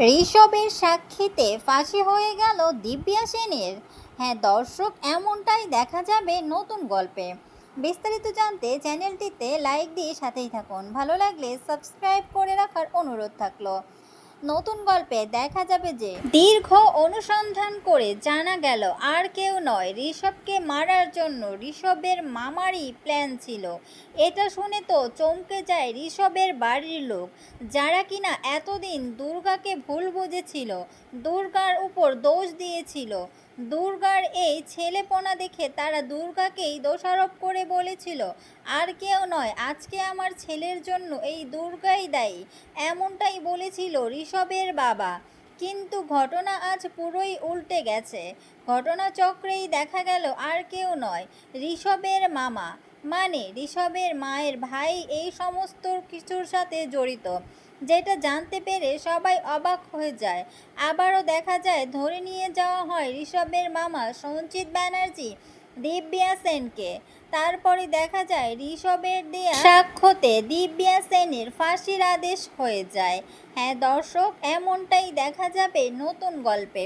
ঋষভের সাক্ষীতে ফাঁসি হয়ে গেল দিব্যা সেনের। হ্যাঁ দর্শক, এমনটাই দেখা যাবে নতুন গল্পে। বিস্তারিত জানতে চ্যানেলটিতে লাইক দিয়ে সাথেই থাকুন। ভালো লাগলে সাবস্ক্রাইব করে রাখার অনুরোধ থাকল। নতুন গল্পে দেখা যাবে যে দীর্ঘ অনুসন্ধান করে জানা গেল আর কেউ নয়, ঋষভকে মারার জন্য ঋষভের মামারই প্ল্যান ছিল। এটা শুনে তো চমকে যায় ঋষভের বাড়ির লোক, যারা কিনা এতদিন দুর্গাকে ভুল বুঝেছিল, দুর্গার উপর দোষ দিয়েছিল। দুর্গার এই ছেলেপনা দেখে তারা দুর্গাকেই দোষারোপ করে বলেছিল। আর কেউ নয়, আজকে আমার ছেলের জন্য এই দুর্গাই দায়ী, এমনটাই বলেছিল ঋষভের বাবা। কিন্তু ঘটনা আজ পুরোই উল্টে গেছে। ঘটনাচক্রেই দেখা গেল আর কেউ নয়, ঋষভের মামা। মানে ঋষভের মায়ের ভাই এই সমস্ত কিছুর সাথে জড়িত। যেটা জানতে পেরে সবাই অবাক হয়ে যায়। আবারও দেখা যায়, ধরে নিয়ে যাওয়া হয় ঋষভের মামা সঞ্চিত ব্যানার্জি, দিব্যা সেনকে। তারপরে দেখা যায় ঋষভের দেয়া সাক্ষ্যতে দিব্যা সেনের ফাঁসির আদেশ হয়ে যায়। হ্যাঁ দর্শক এমনটাই দেখা যাবে নতুন গল্পে।